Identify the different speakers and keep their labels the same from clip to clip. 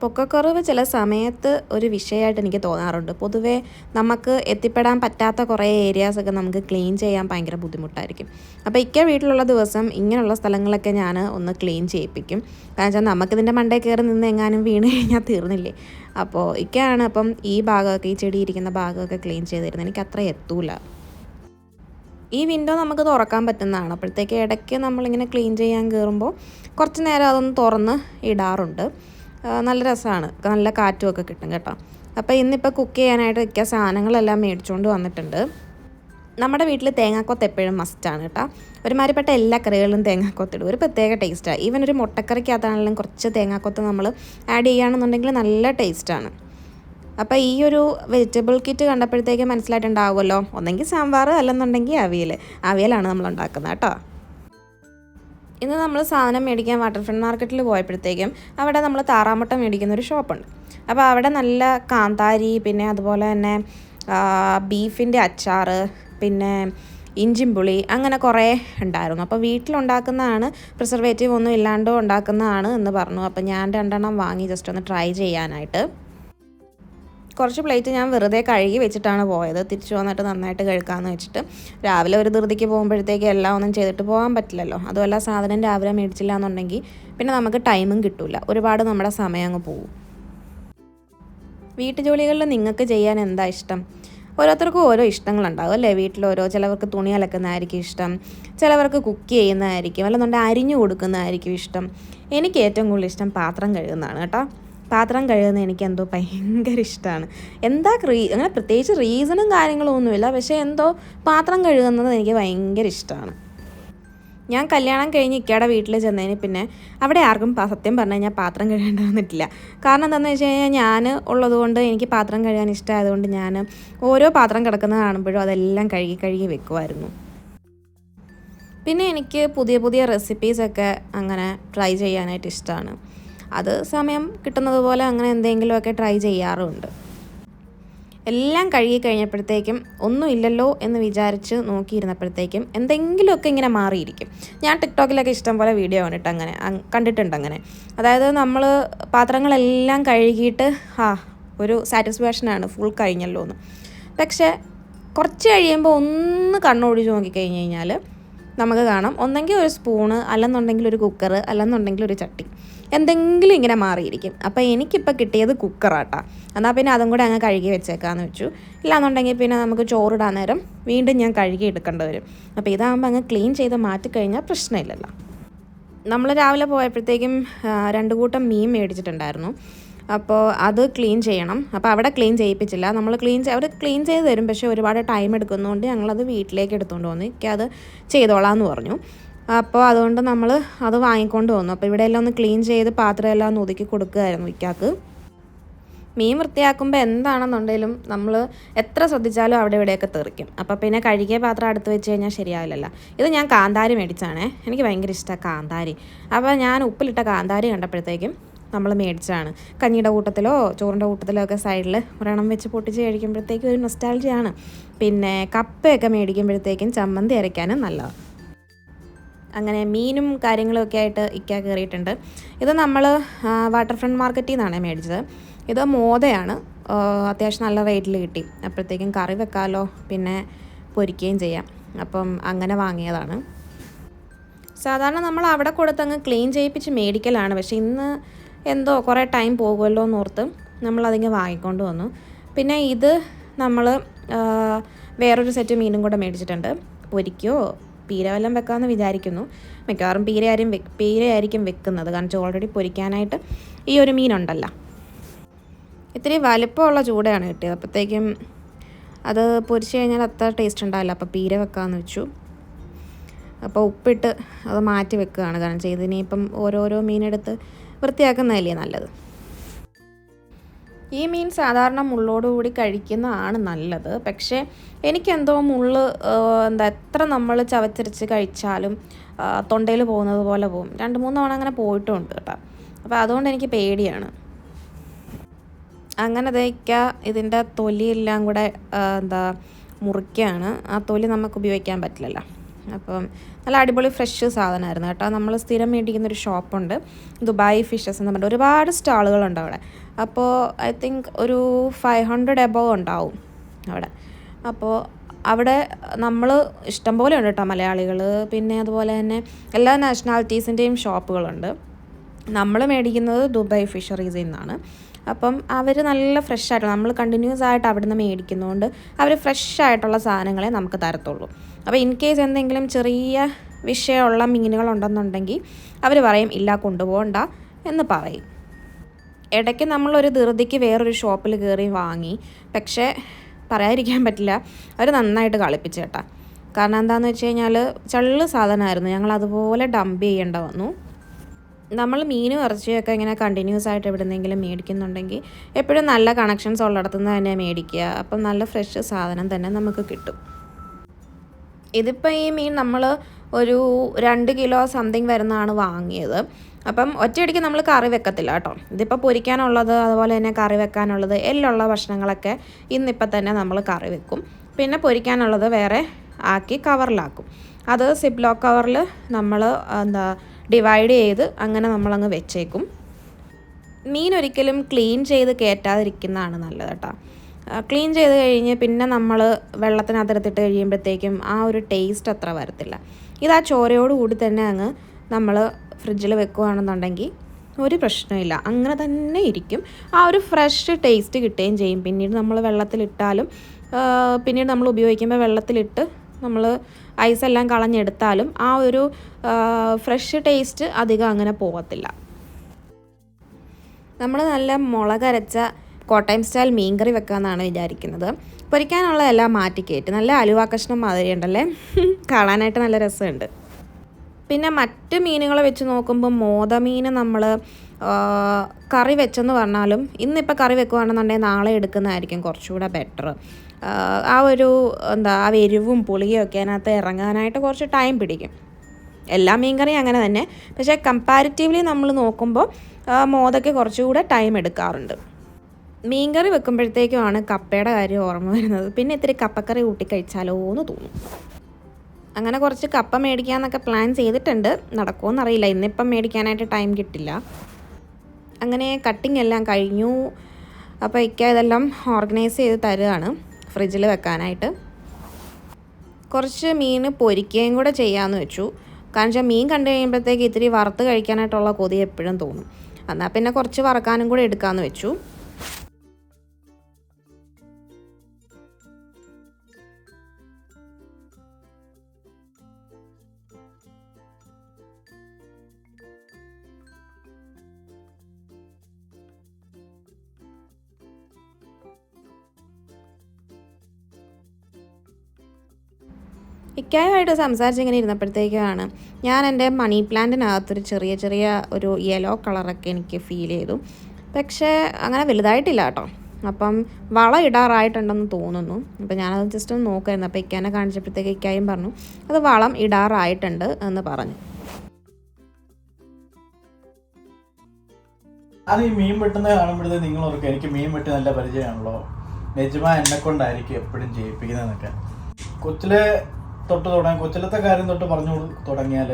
Speaker 1: പൊക്കക്കുറവ് ചില സമയത്ത് ഒരു വിഷയമായിട്ട് എനിക്ക് തോന്നാറുണ്ട്. പൊതുവേ നമുക്ക് എത്തിപ്പെടാൻ പറ്റാത്ത കുറേ ഏരിയാസൊക്കെ നമുക്ക് ക്ലീൻ ചെയ്യാൻ ഭയങ്കര ബുദ്ധിമുട്ടായിരിക്കും. അപ്പോൾ ഇക്ക വീട്ടിലുള്ള ദിവസം ഇങ്ങനെയുള്ള സ്ഥലങ്ങളൊക്കെ ഞാൻ ഒന്ന് ക്ലീൻ ചെയ്യിപ്പിക്കും. കാരണം വെച്ചാൽ നമുക്കിതിന്റെ മണ്ടേ കയറി നിന്ന് എങ്ങാനും വീണ് കഴിഞ്ഞാൽ തീർന്നില്ലേ? അപ്പോൾ ഇക്കയാണ് അപ്പം ഈ ഭാഗമൊക്കെ ഈ ചെടി ഇരിക്കുന്ന ഭാഗമൊക്കെ ക്ലീൻ ചെയ്ത് തരുന്നത്. എനിക്ക് അത്ര എത്തൂല. ഈ വിൻഡോ നമുക്ക് തുറക്കാൻ പറ്റുന്നതാണ്. അപ്പോഴത്തേക്ക് ഇടയ്ക്ക് നമ്മളിങ്ങനെ ക്ലീൻ ചെയ്യാൻ കയറുമ്പോൾ കുറച്ച് നേരം അതൊന്ന് തുറന്ന് ഇടാറുണ്ട്. നല്ല രസമാണ്. നല്ല കാറ്റും ഒക്കെ കിട്ടും കേട്ടോ. അപ്പോൾ ഇന്നിപ്പോൾ കുക്ക് ചെയ്യാനായിട്ട് വയ്ക്കുക സാധനങ്ങളെല്ലാം മേടിച്ചുകൊണ്ട് വന്നിട്ടുണ്ട്. നമ്മുടെ വീട്ടിൽ തേങ്ങാക്കൊത്ത് എപ്പോഴും മസ്റ്റാണ് കേട്ടോ. ഒരുമാതിരിപ്പെട്ട എല്ലാ കറികളിലും തേങ്ങാക്കൊത്തിടും ഒരു പ്രത്യേക ടേസ്റ്റാണ് ഈവൻ ഒരു മുട്ടക്കറിക്കകത്താണെങ്കിലും കുറച്ച് തേങ്ങാക്കൊത്ത് നമ്മൾ ആഡ് ചെയ്യുകയാണെന്നുണ്ടെങ്കിൽ നല്ല ടേസ്റ്റാണ് അപ്പോൾ ഈ ഒരു വെജിറ്റബിൾ കിറ്റ് കണ്ടപ്പോഴത്തേക്ക് മനസ്സിലായിട്ടുണ്ടാവുമല്ലോ. ഒന്നെങ്കിൽ സാമ്പാർ അല്ലെന്നുണ്ടെങ്കിൽ അവിയൽ അവിയലാണ് നമ്മൾ ഉണ്ടാക്കുന്നത് കേട്ടോ. ഇന്ന് നമ്മൾ സാധനം മേടിക്കാൻ വാട്ടർ ഫ്രണ്ട് മാർക്കറ്റിൽ പോയപ്പോഴത്തേക്കും അവിടെ നമ്മൾ താറാമുട്ട മേടിക്കുന്ന ഒരു ഷോപ്പുണ്ട്. അപ്പോൾ അവിടെ നല്ല കാന്താരി പിന്നെ അതുപോലെ തന്നെ ബീഫിന്റെ അച്ചാർ പിന്നെ ഇഞ്ചിമ്പുളി അങ്ങനെ കുറേ ഉണ്ടായിരുന്നു. അപ്പോൾ വീട്ടിലുണ്ടാക്കുന്നതാണ് പ്രിസർവേറ്റീവ് ഒന്നും ഇല്ലാണ്ടോ ഉണ്ടാക്കുന്നതാണ് എന്ന് പറഞ്ഞു. അപ്പോൾ ഞാൻ രണ്ടെണ്ണം വാങ്ങി ജസ്റ്റ് ഒന്ന് ട്രൈ ചെയ്യാനായിട്ട്. കുറച്ച് പ്ലേറ്റ് ഞാൻ വെറുതെ കഴുകി വെച്ചിട്ടാണ് പോയത്. തിരിച്ചു വന്നിട്ട് നന്നായിട്ട് കഴുക്കാമെന്ന് വെച്ചിട്ട്. രാവിലെ ഒരു ധൃതിക്ക് പോകുമ്പോഴത്തേക്ക് എല്ലാം ഒന്നും ചെയ്തിട്ട് പോകാൻ പറ്റില്ലല്ലോ. അതുമല്ല സാധനം രാവിലെ മേടിച്ചില്ല എന്നുണ്ടെങ്കിൽ പിന്നെ നമുക്ക് ടൈമും കിട്ടില്ല ഒരുപാട് നമ്മുടെ സമയം അങ്ങ് പോകും വീട്ടുജോലികളിൽ നിങ്ങൾക്ക് ചെയ്യാൻ എന്താ ഇഷ്ടം? ഓരോരുത്തർക്കും ഓരോ ഇഷ്ടങ്ങളുണ്ടാവും അല്ലേ? വീട്ടിൽ ഓരോ ചിലവർക്ക് തുണി അലക്കുന്നതായിരിക്കും ഇഷ്ടം. ചിലവർക്ക് കുക്ക് ചെയ്യുന്നതായിരിക്കും. അല്ലെന്നുണ്ടെങ്കിൽ അരിഞ്ഞു കൊടുക്കുന്നതായിരിക്കും ഇഷ്ടം. എനിക്ക് ഏറ്റവും കൂടുതൽ ഇഷ്ടം പാത്രം കഴുകുന്നതാണ് കേട്ടോ. പാത്രം കഴുകുന്നത് എനിക്ക് എന്തോ ഭയങ്കര ഇഷ്ടമാണ് എന്താ റീ അങ്ങനെ പ്രത്യേകിച്ച് റീസണും കാര്യങ്ങളും ഒന്നുമില്ല. പക്ഷേ എന്തോ പാത്രം കഴുകുന്നത് എനിക്ക് ഭയങ്കര ഇഷ്ടമാണ് ഞാൻ കല്യാണം കഴിഞ്ഞ് ഇക്കയുടെ വീട്ടിൽ ചെന്നതിന് പിന്നെ അവിടെ ആർക്കും സത്യം പറഞ്ഞു കഴിഞ്ഞാൽ പാത്രം കഴുകേണ്ടി വന്നിട്ടില്ല. കാരണം എന്താണെന്ന് വെച്ച് കഴിഞ്ഞാൽ ഞാൻ ഉള്ളതുകൊണ്ട് എനിക്ക് പാത്രം കഴുകാൻ ഇഷ്ടമായതുകൊണ്ട് ഞാൻ ഓരോ പാത്രം കിടക്കുന്നത് കാണുമ്പോഴും അതെല്ലാം കഴുകി കഴുകി വെക്കുമായിരുന്നു. പിന്നെ എനിക്ക് പുതിയ പുതിയ റെസിപ്പീസൊക്കെ അങ്ങനെ ട്രൈ ചെയ്യാനായിട്ട് ഇഷ്ടമാണ് അത് സമയം കിട്ടുന്നത് പോലെ അങ്ങനെ എന്തെങ്കിലുമൊക്കെ ട്രൈ ചെയ്യാറുമുണ്ട് എല്ലാം കഴുകി കഴിഞ്ഞപ്പോഴത്തേക്കും ഒന്നും ഇല്ലല്ലോ എന്ന് വിചാരിച്ച് നോക്കിയിരുന്നപ്പോഴത്തേക്കും എന്തെങ്കിലുമൊക്കെ ഇങ്ങനെ മാറിയിരിക്കും. ഞാൻ ടിക്ടോക്കിലൊക്കെ ഇഷ്ടം പോലെ വീഡിയോ കണ്ടിട്ട് അങ്ങനെ കണ്ടിട്ടുണ്ട് അങ്ങനെ. അതായത് നമ്മൾ പാത്രങ്ങളെല്ലാം കഴുകിയിട്ട് ആ ഒരു സാറ്റിസ്ഫാക്ഷനാണ് ഫുൾ കഴിഞ്ഞല്ലോ എന്ന്. പക്ഷേ കുറച്ച് കഴിയുമ്പോൾ ഒന്ന് കണ്ണോടിച്ച് നോക്കിക്കഴിഞ്ഞ് കഴിഞ്ഞാൽ നമുക്ക് കാണാം. ഒന്നെങ്കിൽ ഒരു സ്പൂണ് അല്ലെന്നുണ്ടെങ്കിൽ ഒരു കുക്കർ അല്ലെന്നുണ്ടെങ്കിൽ ഒരു ചട്ടി. എന്തെങ്കിലും ഇങ്ങനെ മാറിയിരിക്കും. അപ്പോൾ എനിക്കിപ്പോൾ കിട്ടിയത് കുക്കറാട്ടാ എന്നാൽ പിന്നെ അതും കൂടെ അങ്ങ് കഴുകി വെച്ചേക്കാന്ന് വെച്ചു. ഇല്ലാന്നുണ്ടെങ്കിൽ പിന്നെ നമുക്ക് ചോറിടാൻ നേരം വീണ്ടും ഞാൻ കഴുകി എടുക്കേണ്ടി വരും. അപ്പോൾ ഇതാകുമ്പോൾ അങ്ങ് ക്ലീൻ ചെയ്ത് മാറ്റിക്കഴിഞ്ഞാൽ പ്രശ്നമില്ലല്ലോ. നമ്മൾ രാവിലെ പോയപ്പോഴത്തേക്കും രണ്ട് കൂട്ടം മീൻ മേടിച്ചിട്ടുണ്ടായിരുന്നു. അപ്പോൾ അത് ക്ലീൻ ചെയ്യണം. അപ്പോൾ അവിടെ ക്ലീൻ ചെയ്യിപ്പിച്ചില്ല. നമ്മൾ ക്ലീൻ അവർ ക്ലീൻ ചെയ്ത് തരും. പക്ഷേ ഒരുപാട് ടൈം എടുക്കുന്നതുകൊണ്ട് ഞങ്ങളത് വീട്ടിലേക്ക് എടുത്തുകൊണ്ട് വന്നു എനിക്കത് ചെയ്തോളാം എന്ന് പറഞ്ഞു. അപ്പോൾ അതുകൊണ്ട് നമ്മൾ അത് വാങ്ങിക്കൊണ്ട് വന്നു. അപ്പോൾ ഇവിടെ എല്ലാം ഒന്ന് ക്ലീൻ ചെയ്ത് പാത്രം എല്ലാം ഒന്ന് ഒതുക്കി കൊടുക്കുകയായിരുന്നു ഇക്കാക്ക്. മീൻ വൃത്തിയാക്കുമ്പോൾ എന്താണെന്നുണ്ടെങ്കിലും നമ്മൾ എത്ര ശ്രദ്ധിച്ചാലും അവിടെ ഇവിടെയൊക്കെ തെറിക്കും. അപ്പോൾ പിന്നെ കഴുകിയ പാത്രം അടുത്ത് വെച്ച് കഴിഞ്ഞാൽ ശരിയാവില്ലല്ലോ. ഇത് ഞാൻ കാന്താരി മേടിച്ചാണേ. എനിക്ക് ഭയങ്കര ഇഷ്ടമാണ് കാന്താരി. അപ്പോൾ ഞാൻ ഉപ്പിലിട്ട കാന്താരി കണ്ടപ്പോഴത്തേക്കും നമ്മൾ മേടിച്ചാണ് കഞ്ഞിയുടെ കൂട്ടത്തിലോ ചോറിന്റെ കൂട്ടത്തിലോ ഒക്കെ സൈഡിൽ ഒരെണ്ണം വെച്ച് പൊട്ടിച്ച് കഴിക്കുമ്പോഴത്തേക്കും ഒരു നൊസ്റ്റാൾജിയാണ് പിന്നെ കപ്പയൊക്കെ മേടിക്കുമ്പോഴത്തേക്കും ചമ്മന്തി അരയ്ക്കാനും നല്ലതാണ്. അങ്ങനെ മീനും കാര്യങ്ങളൊക്കെ ആയിട്ട് ഇക്ക കയറിയിട്ടുണ്ട്. ഇത് നമ്മൾ വാട്ടർ ഫ്രണ്ട് മാർക്കറ്റിൽ നിന്നാണ് മേടിച്ചത്. ഇത് മോദയാണ് അത്യാവശ്യം നല്ല റേറ്റിൽ കിട്ടി. അപ്പോഴത്തേക്കും കറി വെക്കാമല്ലോ പിന്നെ പൊരിക്കുകയും ചെയ്യാം. അപ്പം അങ്ങനെ വാങ്ങിയതാണ്. സാധാരണ നമ്മൾ അവിടെ കൊടുത്തങ്ങ് ക്ലീൻ ചെയ്യിപ്പിച്ച് മേടിക്കലാണ്. പക്ഷേ ഇന്ന് എന്തോ കുറേ ടൈം പോകുമല്ലോ എന്നോർത്ത് നമ്മളതിങ്ങ് വാങ്ങിക്കൊണ്ട് വന്നു. പിന്നെ ഇത് നമ്മൾ വേറൊരു സെറ്റ് മീനും കൂടെ മേടിച്ചിട്ടുണ്ട്. പൊരിക്കോ പീര വല്ലതും വെക്കാമെന്ന് വിചാരിക്കുന്നു. മിക്കവാറും പീരയാരും പീര പീരയായിരിക്കും വെക്കുന്നത്. കാരണം ഓൾറെഡി പൊരിക്കാനായിട്ട് ഈ ഒരു മീനുണ്ടല്ലോ. ഇത്തിരി വലിപ്പമുള്ള ചൂടയാണ് കിട്ടിയത്. അപ്പോഴത്തേക്കും അത് പൊരിച്ച് കഴിഞ്ഞാൽ അത്ര ടേസ്റ്റ് ഉണ്ടാവില്ല. അപ്പോൾ പീര വെക്കാമെന്ന് വെച്ചു. അപ്പോൾ ഉപ്പിട്ട് അത് മാറ്റി വെക്കുകയാണ്. കാരണം ചെയ്ത് ഇനിയിപ്പം ഓരോരോ മീനെടുത്ത് വൃത്തിയാക്കുന്നതല്ലേ നല്ലത്. ഈ മീൻ സാധാരണ മുള്ളോടുകൂടി കഴിക്കുന്നതാണ് നല്ലത്. പക്ഷേ എനിക്കെന്തോ മുള്ള് എന്താ എത്ര നമ്മൾ ചവച്ചരച്ച് കഴിച്ചാലും തൊണ്ടയിൽ പോകുന്നത് പോലെ പോകും. രണ്ട് മൂന്ന് തവണ അങ്ങനെ പോയിട്ടുണ്ട് കേട്ടോ. അപ്പോൾ അതുകൊണ്ട് എനിക്ക് പേടിയാണ്. അങ്ങനെ തേക്ക ഇതിന്റെ തൊലിയെല്ലാം കൂടെ എന്താ മുറിക്കുകയാണ് ആ തൊലി നമുക്ക് ഉപയോഗിക്കാൻ പറ്റില്ലല്ലോ. അപ്പം നല്ല അടിപൊളി ഫ്രഷ് സാധനമായിരുന്നു കേട്ടോ. നമ്മൾ സ്ഥിരം മേടിക്കുന്ന ഒരു ഷോപ്പുണ്ട്. ദുബായ് ഫിഷസ് എന്ന് പറഞ്ഞിട്ട് ഒരുപാട് സ്റ്റാളുകളുണ്ട് അവിടെ. അപ്പോൾ ഐ തിങ്ക് ഒരു ഫൈവ് ഹൺഡ്രഡ് എബോവ് ഉണ്ടാവും അവിടെ. അപ്പോൾ അവിടെ നമ്മൾ ഇഷ്ടംപോലെ ഉണ്ട് കേട്ടോ മലയാളികൾ. പിന്നെ അതുപോലെ തന്നെ എല്ലാ നാഷണാലിറ്റീസിന്റെയും ഷോപ്പുകളുണ്ട്. നമ്മൾ മേടിക്കുന്നത് ദുബായ് ഫിഷറീസിൽ നിന്നാണ്. അപ്പം അവർ നല്ല ഫ്രഷ് ആയിട്ട് നമ്മൾ കണ്ടിന്യൂസ് ആയിട്ട് അവിടെ നിന്ന് മേടിക്കുന്നതുകൊണ്ട് അവർ ഫ്രഷ് ആയിട്ടുള്ള സാധനങ്ങളെ നമുക്ക് തരത്തുള്ളൂ. അപ്പോൾ ഇൻ കേസ് എന്തെങ്കിലും ചെറിയ വിഷയമുള്ള മീനുകളുണ്ടെന്നുണ്ടെങ്കിൽ അവർ പറയും ഇല്ല കൊണ്ടുപോകണ്ട എന്ന് പറയും. ഇടയ്ക്ക് നമ്മളൊരു ധൃതിക്ക് വേറൊരു ഷോപ്പിൽ കയറി വാങ്ങി. പക്ഷേ പറയാതിരിക്കാൻ പറ്റില്ല. അവർ നന്നായിട്ട് കളിപ്പിച്ചു കേട്ടാ. കാരണം എന്താണെന്ന് വെച്ച് കഴിഞ്ഞാൽ ചള്ള് സാധനമായിരുന്നു. ഞങ്ങൾ അതുപോലെ ഡംപ് ചെയ്യേണ്ട വന്നു. നമ്മൾ മീനും ഇറച്ചിയൊക്കെ ഇങ്ങനെ കണ്ടിന്യൂസ് ആയിട്ട് എവിടെന്നെങ്കിലും മേടിക്കുന്നുണ്ടെങ്കിൽ എപ്പോഴും നല്ല കണക്ഷൻസ് ഉള്ളിടത്തു നിന്ന് തന്നെ മേടിക്കുക. അപ്പം നല്ല ഫ്രഷ് സാധനം തന്നെ നമുക്ക് കിട്ടും. ഇതിപ്പോൾ ഈ മീൻ നമ്മൾ ഒരു രണ്ട് കിലോ സംതിങ് വരുന്നതാണ് വാങ്ങിയത്. അപ്പം ഒറ്റയടിക്ക് നമ്മൾ കറി വെക്കത്തില്ല കേട്ടോ. ഇതിപ്പോൾ പൊരിക്കാനുള്ളത് അതുപോലെ തന്നെ കറി വെക്കാനുള്ളത് എല്ലുള്ള ഭക്ഷണങ്ങളൊക്കെ ഇന്നിപ്പോൾ തന്നെ നമ്മൾ കറി വെക്കും. പിന്നെ പൊരിക്കാനുള്ളത് വേറെ ആക്കി കവറിലാക്കും. അത് സിപ്ലോ കവറിൽ നമ്മൾ എന്താ ഡിവൈഡ് ചെയ്ത് അങ്ങനെ നമ്മളങ്ങ് വെച്ചേക്കും. മീൻ ഒരിക്കലും ക്ലീൻ ചെയ്ത് കയറ്റാതിരിക്കുന്നതാണ് നല്ലത് കേട്ടോ. ക്ലീൻ ചെയ്ത് കഴിഞ്ഞ് പിന്നെ നമ്മൾ വെള്ളത്തിനകത്തെടുത്തിട്ട് കഴിയുമ്പോഴത്തേക്കും ആ ഒരു ടേസ്റ്റ് അത്ര വരത്തില്ല. ഇത് ആ ചോരയോടുകൂടി തന്നെ അങ്ങ് നമ്മൾ ഫ്രിഡ്ജിൽ വെക്കുകയാണെന്നുണ്ടെങ്കിൽ ഒരു പ്രശ്നമില്ല അങ്ങനെ തന്നെ ഇരിക്കും. ആ ഒരു ഫ്രഷ് ടേസ്റ്റ് കിട്ടുകയും ചെയ്യും. പിന്നീട് നമ്മൾ വെള്ളത്തിലിട്ടാലും പിന്നീട് നമ്മൾ ഉപയോഗിക്കുമ്പോൾ വെള്ളത്തിലിട്ട് നമ്മൾ ഐസെല്ലാം കളഞ്ഞെടുത്താലും ആ ഒരു ഫ്രഷ് ടേസ്റ്റ് അധികം അങ്ങനെ പോകത്തില്ല. നമ്മൾ നല്ല മുളകരച്ച കോട്ടയം സ്റ്റൈൽ മീൻകറി വെക്കാമെന്നാണ് വിചാരിക്കുന്നത്. പൊരിക്കാനുള്ള എല്ലാം മാറ്റി കയറ്റി നല്ല അലുവാ കഷ്ണം മാതിരി ഉണ്ടല്ലേ കാണാനായിട്ട് നല്ല രസമുണ്ട്. പിന്നെ മറ്റ് മീനുകളെ വെച്ച് നോക്കുമ്പോൾ മോതമീൻ നമ്മൾ കറി വെച്ചെന്ന് പറഞ്ഞാലും ഇന്നിപ്പോൾ കറി വെക്കുകയാണെന്നുണ്ടെങ്കിൽ നാളെ എടുക്കുന്നതായിരിക്കും കുറച്ചുകൂടെ ബെറ്റർ ആ ഒരു എന്താ ആ എരിവും പുളിയും ഒക്കെ അതിനകത്ത് ഇറങ്ങാനായിട്ട് കുറച്ച് ടൈം പിടിക്കും. എല്ലാ മീൻകറിയും അങ്ങനെ തന്നെ. പക്ഷേ കമ്പാരിറ്റീവ്ലി നമ്മൾ നോക്കുമ്പോൾ മോദയ്ക്ക് കുറച്ചുകൂടെ ടൈം എടുക്കാറുണ്ട്. മീൻകറി വെക്കുമ്പോഴത്തേക്കുമാണ് കപ്പയുടെ കാര്യം ഓർമ്മ വരുന്നത്. പിന്നെ ഇത്തിരി കപ്പക്കറി കൂട്ടി കഴിച്ചാലോ എന്ന് തോന്നും. അങ്ങനെ കുറച്ച് കപ്പ മേടിക്കാമെന്നൊക്കെ പ്ലാൻ ചെയ്തിട്ടുണ്ട്. നടക്കുമോയെന്നറിയില്ല ഇന്നിപ്പം മേടിക്കാനായിട്ട് ടൈം കിട്ടില്ല. അങ്ങനെ കട്ടിംഗ് എല്ലാം കഴിഞ്ഞു. അപ്പോൾ ഇക്ക ഇതെല്ലാം ഓർഗനൈസ് ചെയ്ത് തരുകയാണ് ഫ്രിഡ്ജിൽ വെക്കാനായിട്ട്. കുറച്ച് മീൻ പൊരിക്കുകയും കൂടെ ചെയ്യാമെന്ന് വെച്ചു. കാരണം വെച്ചാൽ മീൻ കണ്ടു കഴിയുമ്പോഴത്തേക്ക് ഇത്തിരി വറുത്ത് കഴിക്കാനായിട്ടുള്ള കൊതി എപ്പോഴും തോന്നും. എന്നാൽ പിന്നെ കുറച്ച് വറക്കാനും കൂടെ എടുക്കാമെന്ന് വെച്ചു. ഇക്കായുമായിട്ട് സംസാരിച്ച് ഇങ്ങനെ ഇരുന്നപ്പോഴത്തേക്കാണ് ഞാൻ എന്റെ മണി പ്ലാന്റിനകത്തൊരു ചെറിയ ചെറിയ ഒരു യെല്ലോ കളറൊക്കെ എനിക്ക് ഫീൽ ചെയ്തു. പക്ഷേ അങ്ങനെ വലുതായിട്ടില്ല കേട്ടോ. അപ്പം വളം ഇടാറായിട്ടുണ്ടെന്ന് തോന്നുന്നു. അപ്പം ഞാനത് ജസ്റ്റ് ഒന്ന് നോക്കായിരുന്നു അപ്പോൾ ഇക്കാനെ കാണിച്ചപ്പോഴത്തേക്ക് ഇക്കായും പറഞ്ഞു അത് വളം ഇടാറായിട്ടുണ്ട് എന്ന് പറഞ്ഞു.
Speaker 2: അത് ഈ മീൻ വെട്ടുന്നത് കാണുമ്പോഴത്തേക്ക് നിങ്ങൾ ഓർക്കും എനിക്ക് മീൻ വെട്ടി നല്ല പരിചയമാണല്ലോ. നിജമാ എന്നെ കൊണ്ടായിരിക്കും എപ്പോഴും ചെയ്യിപ്പിക്കുന്നതെന്നൊക്കെ കൊച്ചിലെ തൊട്ട് തുടങ്ങി കൊച്ചിലത്തെ കാര്യം തൊട്ട് പറഞ്ഞു തുടങ്ങിയാൽ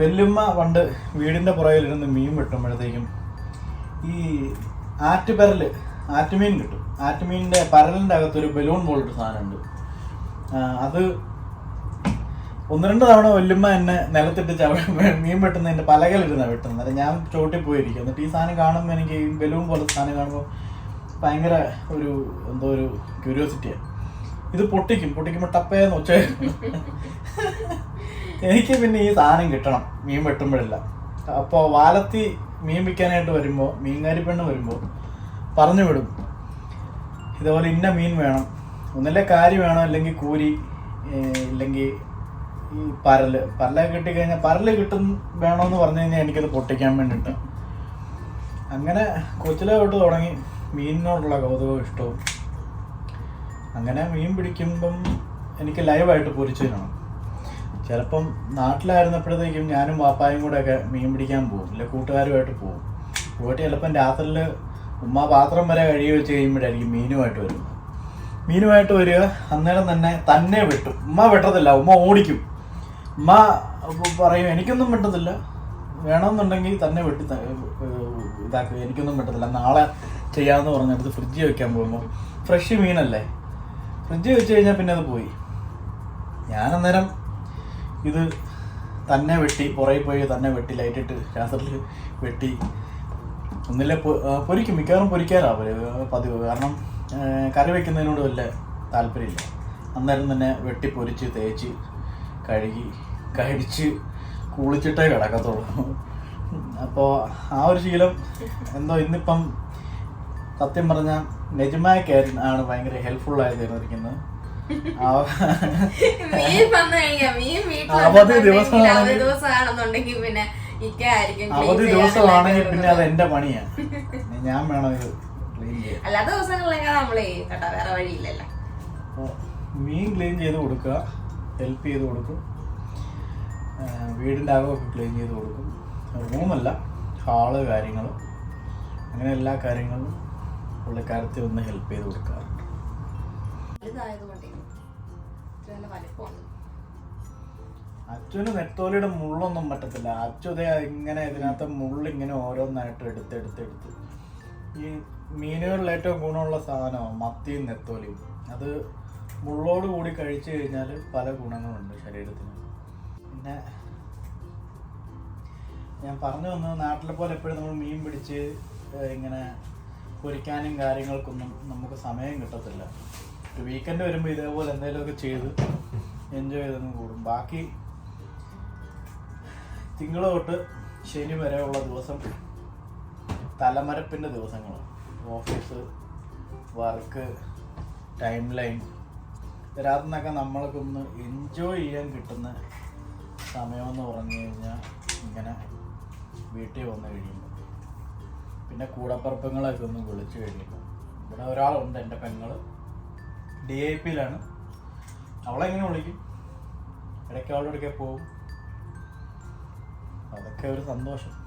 Speaker 2: വെല്ലുമ്മ പണ്ട് വീടിന്റെ പുറകിലിരുന്ന് മീൻ വെട്ടുമ്പോഴത്തേക്കും ഈ ആറ്റ് ആറ്റുപരൽ ആറ്റുമീൻ കിട്ടും. ആറ്റുമീനിന്റെ പരലിന്റെ അകത്തൊരു ബലൂൺ പോലൊരു സാധനമുണ്ട്. അത് ഒന്ന് രണ്ട് തവണ വല്യമ്മ എന്നെ നിലത്തിട്ട് ചവ മീൻ വെട്ടുന്നതിന്റെ പലകലിരുന്ന വെട്ടുന്നത്. അല്ല ഞാൻ ചോട്ടി പോയിരിക്കും. എന്നിട്ട് ഈ സാധനം കാണുമ്പോൾ എനിക്ക് ബലൂൺ പോലെ സാധനം കാണുമ്പോൾ ഭയങ്കര ഒരു എന്തോ ഒരു ക്യൂരിയോസിറ്റിയാണ് ഇത് പൊട്ടിക്കും പൊട്ടിക്കുമ്പോൾ ടപ്പേന്ന് ഉച്ച. എനിക്ക് പിന്നെ ഈ സാധനം കിട്ടണം മീൻ വെട്ടുമ്പോഴില്ല. അപ്പോൾ വാലത്തി മീൻ വിൽക്കാനായിട്ട് വരുമ്പോൾ മീൻകാരി പെണ്ണ് വരുമ്പോൾ പറഞ്ഞു വിടും. ഇതുപോലെ ഇന്ന മീൻ വേണം. ഒന്നല്ലേ കാരി വേണം അല്ലെങ്കിൽ കൂരി ഇല്ലെങ്കിൽ ഈ പരൽ. പരലൊക്കെ കിട്ടിക്കഴിഞ്ഞാൽ പരൽ കിട്ടും വേണമെന്ന് പറഞ്ഞു കഴിഞ്ഞാൽ എനിക്കത് പൊട്ടിക്കാൻ വേണ്ടിയിട്ട് അങ്ങനെ കൊച്ചിലെ തൊട്ട് തുടങ്ങി മീനിനോടുള്ള കൗതുകവും ഇഷ്ടവും. അങ്ങനെ മീൻ പിടിക്കുമ്പം എനിക്ക് ലൈവായിട്ട് പൊരിച്ചു തരണം. ചിലപ്പം നാട്ടിലായിരുന്നപ്പോഴത്തേക്കും ഞാനും വാപ്പായും കൂടെ ഒക്കെ മീൻ പിടിക്കാൻ പോകും. ഇല്ല കൂട്ടുകാരുമായിട്ട് പോകും. പോയിട്ട് ചിലപ്പം രാത്രിയിൽ ഉമ്മ പാത്രം വരെ കഴുകി വെച്ച് കഴിയുമ്പോഴായിരിക്കും മീനുമായിട്ട് വരുന്നത് മീനുമായിട്ട് വരിക അന്നേരം തന്നെ തന്നെ വെട്ടും. ഉമ്മ വെട്ടത്തില്ല ഉമ്മ ഓടിക്കും. ഉമ്മ പറയും എനിക്കൊന്നും വെട്ടത്തില്ല. വേണമെന്നുണ്ടെങ്കിൽ തന്നെ വെട്ടി ഇതാക്കുക എനിക്കൊന്നും വെട്ടത്തില്ല. നാളെ ചെയ്യാമെന്ന് പറഞ്ഞെടുത്ത് ഫ്രിഡ്ജിൽ വെക്കാൻ പോകുമ്പോൾ ഫ്രഷ് മീനല്ലേ? ഫ്രിഡ്ജിൽ വെച്ച് കഴിഞ്ഞാൽ പിന്നെ അത് പോയി. ഞാൻ അന്നേരം ഇത് തന്നെ വെട്ടി പുറകെ പോയി തന്നെ വെട്ടി ലൈറ്റിട്ട് രാത്രിയിൽ വെട്ടി. ഒന്നില്ല പൊരിക്കും. മിക്കവാറും പൊരിക്കാറാണ് പതിവ് കാരണം കറി വെക്കുന്നതിനോട് വല്ല താല്പര്യമില്ല. അന്നേരം തന്നെ വെട്ടി പൊരിച്ച് തേച്ച് കഴുകി കഴിച്ച് കുളിച്ചിട്ടേ കിടക്കത്തുള്ളൂ. അപ്പോൾ ആ ഒരു ശീലം എന്തോ ഇന്നിപ്പം സത്യം പറഞ്ഞാൽ നെജ്മാക്കായിരുന്നു ആണ് ഭയങ്കര ഹെൽപ്ഫുൾ ആയി തീർന്നിരിക്കുന്നത് അവധി
Speaker 1: ദിവസമാണെന്നുണ്ടെങ്കിൽ പിന്നെ
Speaker 2: അവധി ദിവസമാണെങ്കിൽ പിന്നെ അത്. എന്റെ പണിയാണ് ഞാൻ വേണം ഇത്
Speaker 1: അല്ലാത്ത ദിവസങ്ങളിലൊക്കെ നമ്മൾ ചെയ്യും കേട്ടോ വേറെ വഴിയില്ലല്ലോ.
Speaker 2: മീൻ ക്ലീൻ ചെയ്ത് കൊടുക്കുക ഹെൽപ്പ് ചെയ്ത് കൊടുക്കും. വീടിന്റെ വീടിന്റെ അകമൊക്കെ ക്ലീൻ ചെയ്ത് കൊടുക്കും. റൂമല്ല ഹാൾ കാര്യങ്ങളും. അങ്ങനെ എല്ലാ കാര്യങ്ങളും പുള്ളിക്കാരത്തെ ഒന്ന് ഹെൽപ്പ് ചെയ്ത് കൊടുക്കാറുണ്ട് അച്ഛന് നെത്തോലിയുടെ മുള്ളൊന്നും പറ്റത്തില്ല. അച്ഛതേ ഇങ്ങനെ ഇതിനകത്ത് മുള്ളിങ്ങനെ ഓരോന്നായിട്ട് എടുത്ത് എടുത്തെടുത്തെടുത്ത് ഈ മീനുകളിൽ ഏറ്റവും ഗുണമുള്ള സാധനമാണ് മത്തിയും നെത്തോലിയും. അത് മുള്ളോട് കൂടി കഴിച്ചു കഴിഞ്ഞാൽ പല ഗുണങ്ങളുണ്ട് ശരീരത്തിന്. പിന്നെ ഞാൻ പറഞ്ഞു വന്നത് നാട്ടിലെ പോലെ എപ്പോഴും നമ്മൾ മീൻ പിടിച്ച് ഇങ്ങനെ പൊരിക്കാനും കാര്യങ്ങൾക്കൊന്നും നമുക്ക് സമയം കിട്ടത്തില്ല. ഒരു വീക്കെൻഡ് വരുമ്പോൾ ഇതേപോലെ എന്തെങ്കിലുമൊക്കെ ചെയ്ത് എൻജോയ് ചെയ്തങ്ങ് കൂടും. ബാക്കി തിങ്കൾ തൊട്ട് ശനി വരെയുള്ള ദിവസം തലമരപ്പിന്റെ ദിവസങ്ങൾ ഓഫീസ് വർക്ക് ടൈം ലൈൻ ഇതിനകത്തു നിന്നൊക്കെ നമ്മൾക്ക് ഒന്ന് എൻജോയ് ചെയ്യാൻ കിട്ടുന്ന സമയമെന്ന് പറഞ്ഞു കഴിഞ്ഞാൽ ഇങ്ങനെ വീട്ടിൽ വന്നു കഴിയുമ്പോൾ പിന്നെ കൂടപ്പറപ്പങ്ങളൊക്കെ ഒന്ന് വിളിച്ചു കഴിയുമ്പോൾ ഇവിടെ ഒരാളുണ്ട് എന്റെ പെങ്ങൾ. ഡി ഐ പിയിലാണ് അവളെങ്ങനെ വിളിക്കും? ഇടയ്ക്ക് അവളുടെ പോകും. അതൊക്കെ ഒരു സന്തോഷം.